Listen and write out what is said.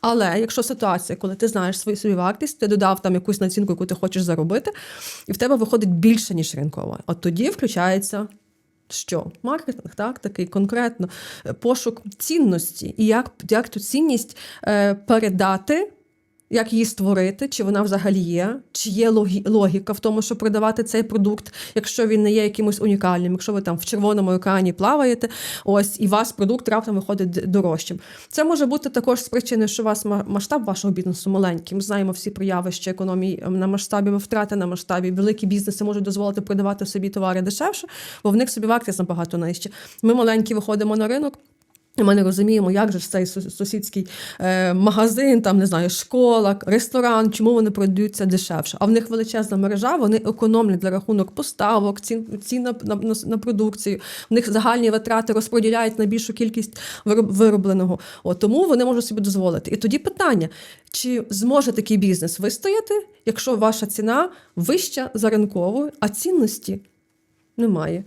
Але якщо ситуація, коли ти знаєш свою собі вартість, ти додав там якусь націнку, яку ти хочеш заробити, і в тебе виходить більше, ніж ринкова, от тоді включається. Що? Маркетинг, так, такий конкретно е, пошук цінності, і як, як ту цінність е, передати, як її створити, чи вона взагалі є, чи є логі, логіка в тому, щоб продавати цей продукт, якщо він не є якимось унікальним, якщо ви там в червоному екрані плаваєте, ось і ваш продукт раптом виходить дорожчим. Це може бути також з причини, що у вас ма- масштаб вашого бізнесу маленький. Ми знаємо всі про явища економії ем, на масштабі втрати на масштабі. Великі бізнеси можуть дозволити продавати собі товари дешевше, бо в них собі вартість набагато нижче. Ми маленькі виходимо на ринок. Ми не розуміємо, як же ж цей сусідський е, магазин, там не знаю, школа, ресторан, чому вони продаються дешевше. А в них величезна мережа, вони економлять для рахунок поставок, цін, цін на, на, на, продукцію. В них загальні витрати розподіляють на більшу кількість вироб- виробленого. От, тому вони можуть собі дозволити. І тоді питання: чи зможе такий бізнес вистояти, якщо ваша ціна вища за ринкову, а цінності немає?